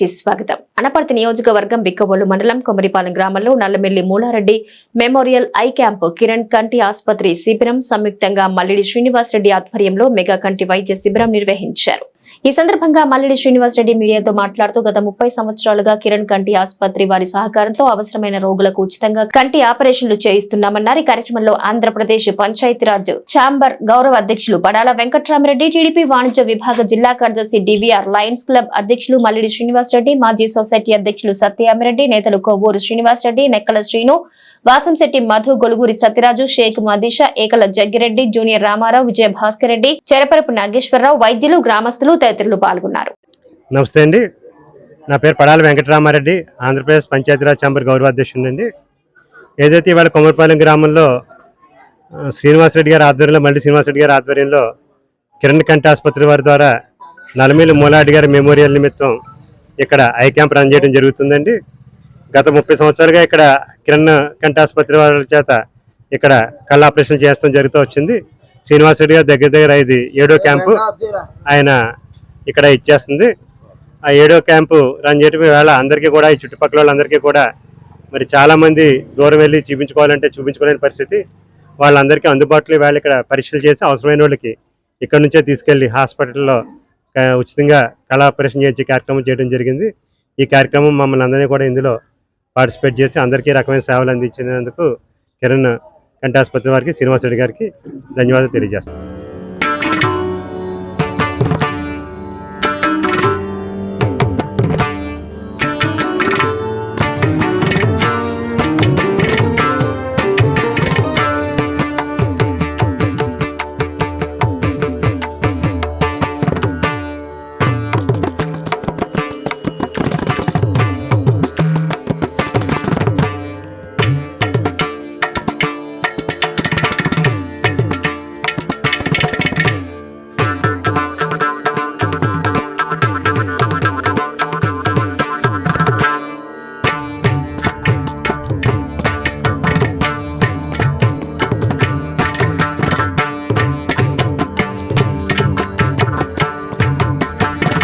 కి స్వాగతం. అనపర్తి నియోజకవర్గం బిక్కబోలు మండలం కొమరిపాలెం గ్రామంలో Nallamelli Moolareddy memorial eye camp Kiran కంటి ఆసుపత్రి శిబిరం సంయుక్తంగా మల్లిడి శ్రీనివాసరెడ్డి ఆధ్వర్యంలో మెగా కంటి వైద్య శిబిరం నిర్వహించారు. ఈ సందర్భంగా మల్లి శ్రీనివాస్ రెడ్డి మీడియాతో మాట్లాడుతూ గత ముప్పై సంవత్సరాలుగా కిరణ్ కంటి ఆసుపత్రి వారి సహకారంతో అవసరమైన రోగులకు ఉచితంగా కంటి ఆపరేషన్లు చేయిస్తున్నామన్నారు. ఈ కార్యక్రమంలో ఆంధ్రప్రదేశ్ పంచాయతీరాజ్ ఛాంబర్ గౌరవ అధ్యక్షులు బడాల వెంకట్రామరెడ్డి టీడీపీ వాణిజ్య విభాగ జిల్లా కార్యదర్శి డివిఆర్ లయన్స్ క్లబ్ అధ్యక్షులు మల్లి శ్రీనివాస్ రెడ్డి మాజీ సొసైటీ అధ్యక్షులు సత్యామిరెడ్డి నేతలు కొవ్వూరు శ్రీనివాస్ రెడ్డి నెక్కల శ్రీను వాసంశెట్టి మధు గొలుగురి సత్యరాజు షేక్ మదిష ఏకల జగ్గిరెడ్డి జూనియర్ రామారావు విజయ భాస్కర్ రెడ్డి చెరపరపు నాగేశ్వరరావు వైద్యులు గ్రామస్తులు తదితరులు పాల్గొన్నారు. నమస్తే అండి. నా పేరు పడాల వెంకటరామారెడ్డి ఆంధ్రప్రదేశ్ పంచాయతీరాజ్ ఛాంబర్ గౌరవ అధ్యక్షుడు ఏదైతే ఇవాళ కొమరపాలెం గ్రామంలో శ్రీనివాసరెడ్డి గారి ఆధ్వర్యంలో మళ్ళీ శ్రీనివాసరెడ్డి గారి ఆధ్వర్యంలో కిరణ్ కంటి ఆసుపత్రి వారి ద్వారా నలమేలు మూలాడి గారి మెమోరియల్ నిమిత్తం ఇక్కడ ఐ క్యాంప్ రన్ చేయడం జరుగుతుందండి. గత ముప్పై సంవత్సరాలుగా ఇక్కడ కిరణ్ కంటి ఆసుపత్రి వారి చేత ఇక్కడ కళ్ళ ఆపరేషన్ చేస్తాం జరుగుతూ వచ్చింది. శ్రీనివాసరెడ్డి గారు దగ్గర దగ్గర ఇది ఏడో క్యాంపు ఆయన ఇక్కడ ఇచ్చేస్తుంది. ఆ ఏడో క్యాంపు రన్ చేయడం వేళ అందరికీ కూడా ఈ చుట్టుపక్కల వాళ్ళందరికీ కూడా మరి చాలామంది దూరం వెళ్ళి చూపించుకోవాలంటే చూపించుకోలేని పరిస్థితి. వాళ్ళందరికీ అందుబాటులో వేళ ఇక్కడ పరీక్షలు చేసి అవసరమైన వాళ్ళకి ఇక్కడ నుంచే తీసుకెళ్ళి హాస్పిటల్లో ఉచితంగా కళ ఆపరేషన్ చేయించే కార్యక్రమం చేయడం జరిగింది. ఈ కార్యక్రమం మమ్మల్ని అందరినీ కూడా ఇందులో పార్టిసిపేట్ చేసి అందరికీ రకమైన సేవలు అందించినందుకు కిరణ్ కంటి ఆసుపత్రి వారికి శ్రీనివాసరెడ్డి గారికి ధన్యవాదాలు తెలియజేస్తాను.